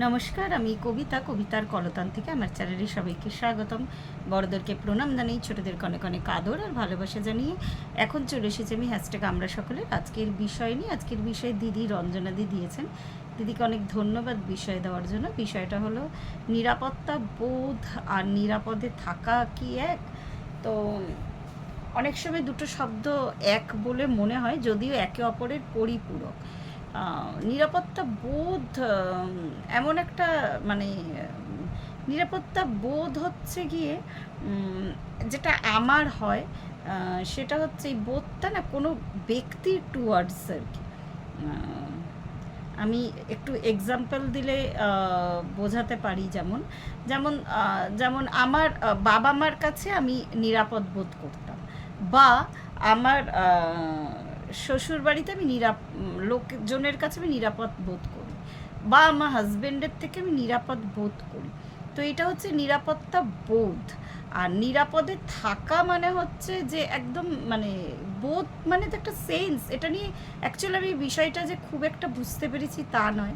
নমস্কার, আমি কবিতা, কবিতার কলতান থেকে আমার চ্যানেলে সবাইকে স্বাগতম। বড়দেরকে প্রণাম জানাই ছোটদেরকে অনেক অনেক আদর আর ভালোবাসা জানিয়ে এখন চলে এসেছি আমি হ্যাশট্যাগ আমরা সকলের আজকের বিষয় নিয়ে। আজকের বিষয়ে দিদি রঞ্জনাদি দিয়েছেন। দিদিকে অনেক ধন্যবাদ বিষয় দেওয়ার জন্য। বিষয়টা হলো, নিরাপত্তা বোধ আর নিরাপদে থাকা কি এক? তো অনেক সময় দুটো শব্দ এক বলে মনে হয়, যদিও একে অপরের পরিপূরক। নিরাপত্তা বোধ এমন একটা মানে নিরাপত্তা বোধ হচ্ছে গিয়ে যেটা আমার হয় সেটা হচ্ছে এই বোধটা না কোনো ব্যক্তির টুয়ার্ডস আর কি। আমি একটু এক্সাম্পল দিলে বোঝাতে পারি যেমন যেমন যেমন আমার বাবা মার কাছে আমি নিরাপদ বোধ করতাম, বা আমার শ্বশুর বাড়িতে আমি নিরাপ, লোকজনের কাছে আমি নিরাপদ বোধ করি। বা আমার হাজবেন্ডের থেকে আমি নিরাপদ বোধ করি। তো এটা হচ্ছে নিরাপত্তা বোধ। আর নিরাপদে থাকা মানে হচ্ছে যে একদম মানে বোধ মানে তো একটা সেন্স। এটা নিয়ে অ্যাকচুয়ালি আমি বিষয়টা যে খুব একটা বুঝতে পেরেছি তা নয়।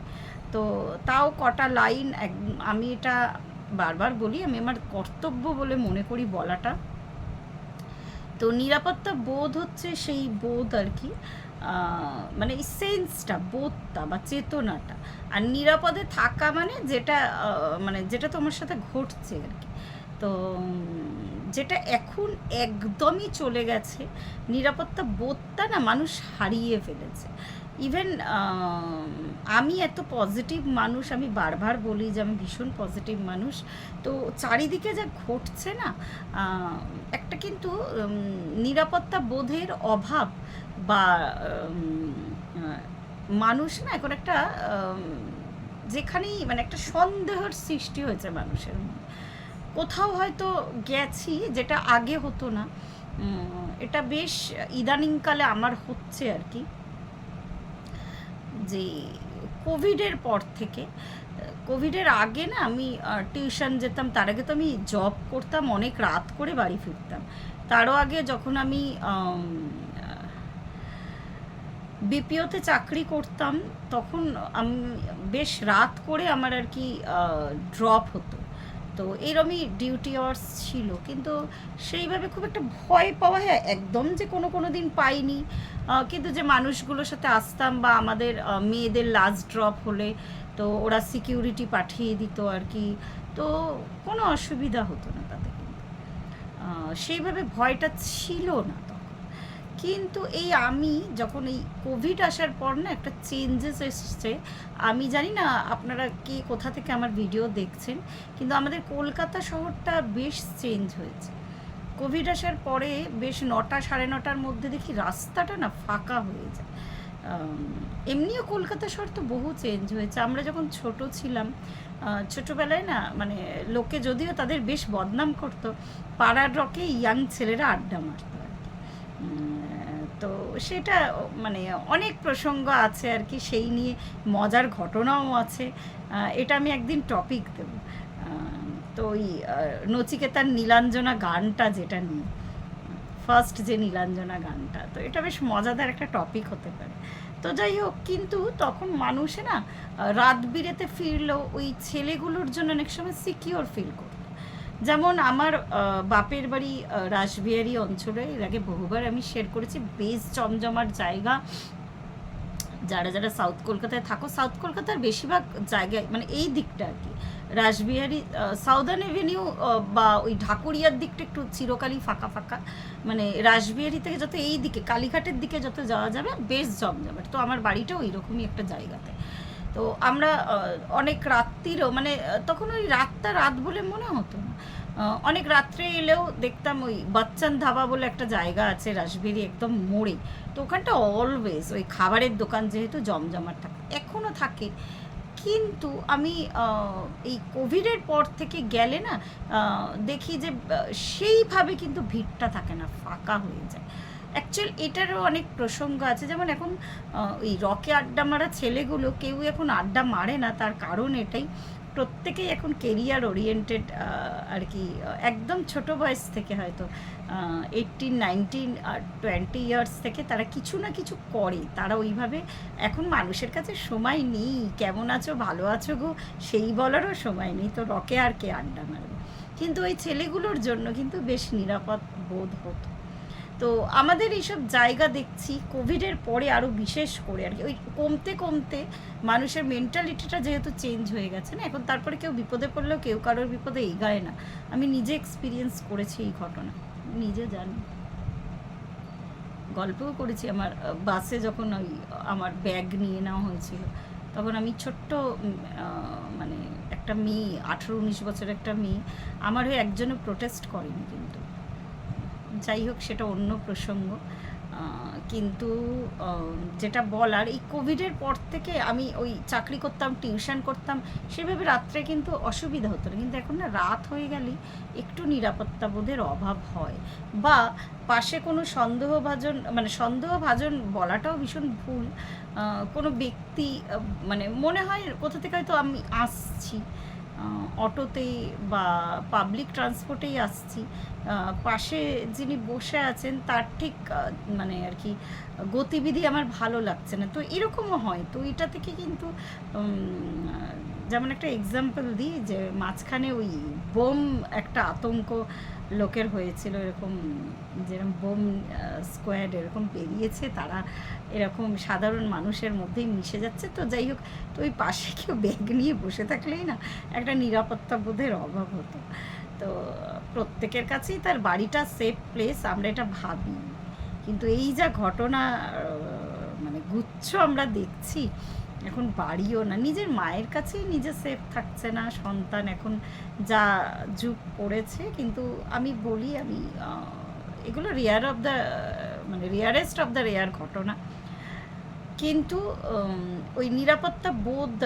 তো তাও কটা লাইন আমি এটা বারবার বলি, আমি আমার কর্তব্য বলে মনে করি বলাটা। তো নিরাপত্তা বোধ হচ্ছে সেই বোধ আর কি মানে সেন্সটা বোধটা বা চেতনাটা। আর নিরাপদে থাকা মানে যেটা মানে যেটা তোমার সাথে ঘটছে আর কি। তো যেটা এখন একদমই চলে গেছে, নিরাপত্তা বোধটা না মানুষ হারিয়ে ফেলেছে। ইভেন আমি এত পজিটিভ মানুষ, আমি বারবার বলি যে আমি ভীষণ পজিটিভ মানুষ। তো চারিদিকে যা ঘটছে না একটা কিন্তু নিরাপত্তা বোধের অভাব বা মানুষ না এখন একটা যেখানেই মানে একটা সন্দেহের সৃষ্টি হয়েছে মানুষের মধ্যে। কোথাও হয়তো গেছি যেটা আগে হতো না। এটা বেশ ইদানিংকালে আমার হচ্ছে আর কি। যে কোভিডের পর থেকে, কোভিডের আগে না আমি টিউশন যেতাম, তার আগে তো আমি জব করতাম, অনেক রাত করে বাড়ি ফিরতাম। তারও আগে যখন আমি বিপিওতে চাকরি করতাম, তখন আমি, বেশ রাত করে আমার আর কি ড্রপ হতো। তো এরমই ডিউটি আওয়ার্স ছিল। কিন্তু সেইভাবে খুব একটা ভয় পাওয়া, হয়, একদম যে কোনো কোনো দিন পাইনি। কিন্তু যে মানুষগুলোর সাথে আসতাম বা আমাদের মেয়েদের লাস্ট ড্রপ হলে তো ওরা সিকিউরিটি পাঠিয়ে দিত আর কি। তো কোনো অসুবিধা হতো না তাতে কিন্তু। সেইভাবে ভয়টা ছিল না কিন্তু এই আমি যখন এই কোভিড আসার পর না একটা চেঞ্জেস এসছে, আমি জানি না আপনারা কে কোথা থেকে আমার ভিডিও দেখছেন, কিন্তু আমাদের কলকাতা শহরটা বেশ চেঞ্জ হয়েছে। কোভিড আসার পরে বেশ নটা সাড়ে নটার মধ্যে দেখি রাস্তাটা না ফাঁকা হয়ে যায়। এমনিও কলকাতা শহর তো বহু চেঞ্জ হয়েছে। আমরা যখন ছোট ছিলাম ছোটবেলায় না মানে লোকে যদিও তাদের বেশ বদনাম করতো, পাড়ার রকে ইয়াং ছেলেরা আড্ডা মারতো আর তো সেটা মানে অনেক প্রসঙ্গ আছে আর কি, সেই নিয়ে মজার ঘটনাও আছে। এটা আমি একদিন টপিক দেব। তো ওই নচিকেতার নীলাঞ্জনা গানটা যেটা নিয়ে। ফার্স্ট যে নীলাঞ্জনা গানটা, তো এটা বেশ মজাদার একটা টপিক হতে পারে। তো যাই হোক, কিন্তু তখন মানুষে না, রাত বিরেতে ফিরলেও ওই ছেলেগুলোর জন্য অনেক সময় সিকিওর ফিল করতো। যেমন আমার বাপের বাড়ি রাসবিহারি অঞ্চলে এর আগে বহুবার আমি শেয়ার করেছি, বেশ জমজমার জায়গা। যারা যারা সাউথ কলকাতায় থাকো সাউথ কলকাতার বেশিরভাগ জায়গায় মানে এই দিকটা আর কি। রাসবিহারি সাউদার্ন এভিনিউ বা ওই ঢাকুরিয়ার দিকটা একটু চিরকালই ফাঁকা ফাঁকা। মানে রাসবিহারি থেকে যত এই দিকে, কালীঘাটের দিকে যত যাওয়া যাবে, বেশ জমজমাট। তো আমার বাড়িটাও ওইরকমই একটা জায়গাতে। তো আমরা অনেক রাত্রিরও মানে তখন ওই রাতটা রাত বলে মনে হতো না। অনেক রাত্রে এলেও দেখতাম ওই বাচ্চান ধাবা বলে একটা জায়গা আছে রাসবেরি একদম মোড়ে। তো ওখানটা অলওয়েজ ওই খাবারের দোকান যেহেতু জমজমাট থাকে এখনও থাকে। কিন্তু আমি এই কোভিডের পর থেকে গেলে না দেখি যে সেইভাবে কিন্তু ভিড়টা থাকে না, ফাঁকা হয়ে যায়। অ্যাকচুয়াল এটারও অনেক প্রসঙ্গ আছে। যেমন এখন ওই রকে আড্ডা মারা ছেলেগুলো কেউ এখন আড্ডা মারে না, তার কারণ এটাই। প্রত্যেকেই এখন কেরিয়ার ওরিয়েন্টেড আর কি, একদম ছোট বয়স থেকে হয়তো এইটিন নাইনটিন আর টোয়েন্টি ইয়ার্স থেকে তারা কিছু না কিছু করে। তারা ওইভাবে এখন মানুষের কাছে সময় নেই। কেমন আছো, ভালো আছো গো? সেই বলারও সময় নেই। তো রকে আর কে আড্ডা মারবে? কিন্তু ওই ছেলেগুলোর জন্য কিন্তু বেশ নিরাপদ বোধ হতো। তো আমাদের এইসব জায়গা দেখছি কোভিডের পরে আরও বিশেষ করে আর কি। ওই কমতে কমতে মানুষের মেন্টালিটিটা যেহেতু চেঞ্জ হয়ে গেছে না, এখন তারপরে কেউ বিপদে পড়লেও কেউ কারোর বিপদে এগায় না। আমি নিজে এক্সপিরিয়েন্স করেছি এই ঘটনা, নিজে জানি। গল্পও করেছি আমার বাসে যখন ওই আমার ব্যাগ নিয়ে নেওয়া হয়েছিল, তখন আমি ছোট্ট মানে একটা মেয়ে আঠেরো উনিশ বছরের একটা মেয়ে, আমার হয়ে একজনও প্রোটেস্ট করেনি কিন্তু। যাই হোক, সেটা অন্য প্রসঙ্গ। কিন্তু যেটা বলার, এই কোভিডের পর থেকে আমি ওই চাকরি করতাম, টিউশন করতাম, সেভাবে রাত্রে কিন্তু অসুবিধা হতো না। কিন্তু এখন না, রাত হয়ে গেলেই একটু নিরাপত্তা বোধের অভাব হয়। বা পাশে কোনো সন্দেহভাজন মানে সন্দেহভাজন বলাটাও ভীষণ ভুল। কোনো ব্যক্তি মানে মনে হয় কোথা থেকে হয়তো আমি আসছি। আহ, অটোতে বা পাবলিক ট্রান্সপোর্টেই আসছি। পাশে যিনি বসে আছেন তার ঠিক মানে আর কি গতিবিধি আমার ভালো লাগছে না। তো এরকমও হয়। তো এটা থেকে কিন্তু যেমন একটা এক্সাম্পল দিই যে মাঝখানে ওই বোম একটা আতঙ্ক লোকের হয়েছিল, এরকম যেরকম বোম স্কোয়াড এরকম বেরিয়েছে তারা এরকম সাধারণ মানুষের মধ্যেই মিশে যাচ্ছে। তো যাই হোক, তো ওই পাশে কেউ ব্যাগ নিয়ে বসে থাকলেই না একটা নিরাপত্তা বোধের অভাব হতো। তো প্রত্যেকের কাছেই তার বাড়িটা সেফ প্লেস আমরা এটা ভাবি। কিন্তু এই যা ঘটনা মানে গুচ্ছ আমরা দেখছি এখন বাড়িও না। নিজের মায়ের কাছেই নিজে সেফ থাকছে না, সন্তান এখন যা যুগ পড়েছে কিন্তু আমি বলি, আমি এগুলো রেয়ার অফ দ্য মানে রেয়ারেস্ট অফ দ্য রেয়ার ঘটনা। কিন্তু ওই নিরাপত্তা বোধ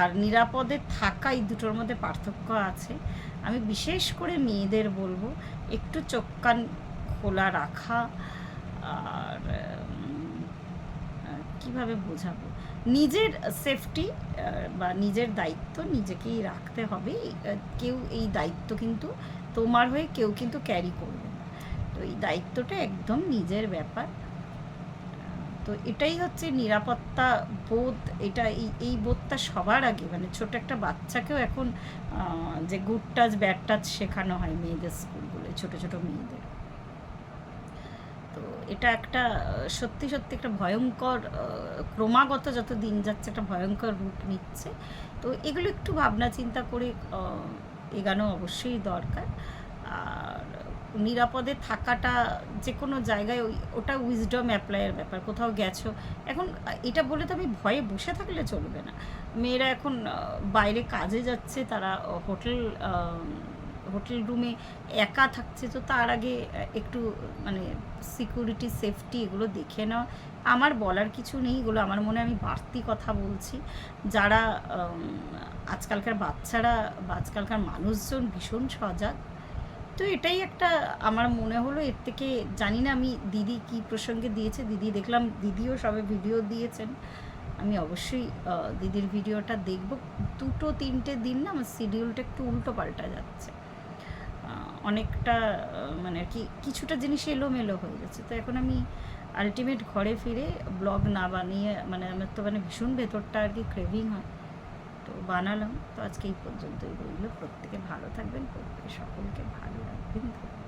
আর নিরাপদে থাকা এই দুটোর মধ্যে পার্থক্য আছে। আমি বিশেষ করে মেয়েদের বলব, একটু চোখ কান খোলা রাখা, আর কীভাবে বোঝাবো? নিজের সেফটি বা নিজের দায়িত্ব নিজেকেই রাখতে হবে। কেউ এই দায়িত্ব কিন্তু তোমার হয়ে কেউ কিন্তু ক্যারি করবে না। তো এই দায়িত্বটা একদম নিজের ব্যাপার। তো এটাই হচ্ছে নিরাপত্তা বোধ। এটা এই এই বোধটা সবার আগে। মানে ছোট একটা বাচ্চাকেও এখন যে গুড টাচ ব্যাড টাচ শেখানো হয় মেয়েদের স্কুলগুলো ছোট ছোট মেয়েদের। এটা একটা সত্যি সত্যি একটা ভয়ঙ্কর ক্রমাগত যত দিন যাচ্ছে একটা ভয়ঙ্কর রূপ নিচ্ছে। তো এগুলো একটু ভাবনা চিন্তা করে এগানো অবশ্যই দরকার। আর নিরাপদে থাকাটা যে কোনো জায়গায় ওই, ওটা উইজডম অ্যাপ্লাইয়ের ব্যাপার, কোথাও গেছো। এখন এটা বলে তো আমি ভয়ে বসে থাকলে চলবে না। মেয়েরা এখন বাইরে কাজে যাচ্ছে, তারা হোটেল হোটেল রুমে একা থাকছে, তো তার আগে একটু মানে সিকিউরিটি সেফটি এগুলো দেখে নাও। আমার বলার কিছু নেই, এগুলো আমার মনে আমি বাড়তি কথা বলছি। যারা আজকালকার বাচ্চারা বা আজকালকার মানুষজন ভীষণ সজাগ, তো এটাই একটা আমার মনে হলো, এর থেকে জানি না আমি দিদি কি প্রসঙ্গে দিয়েছে, দিদি দেখলাম দিদিও সবে ভিডিও দিয়েছেন। আমি অবশ্যই দিদির ভিডিওটা দেখব। দুটো, তিনটে দিন না আমার শিডিউলটা একটু উল্টো পাল্টা যাচ্ছে। অনেকটা মানে কি, কিছুটা জিনিস এলোমেলো হয়ে গেছে। তো এখন আমি আলটিমেট ঘরে ফিরে ব্লগ না বানিয়ে মানে আমার তো মানে ভীষণ ভেতরটা আর কি ক্রেভিং হয়। তো বানালাম। তো আজকে এই পর্যন্তই বইগুলো প্রত্যেকে ভালো থাকবেন। প্রত্যেকে সকলকে ভালো রাখবেন।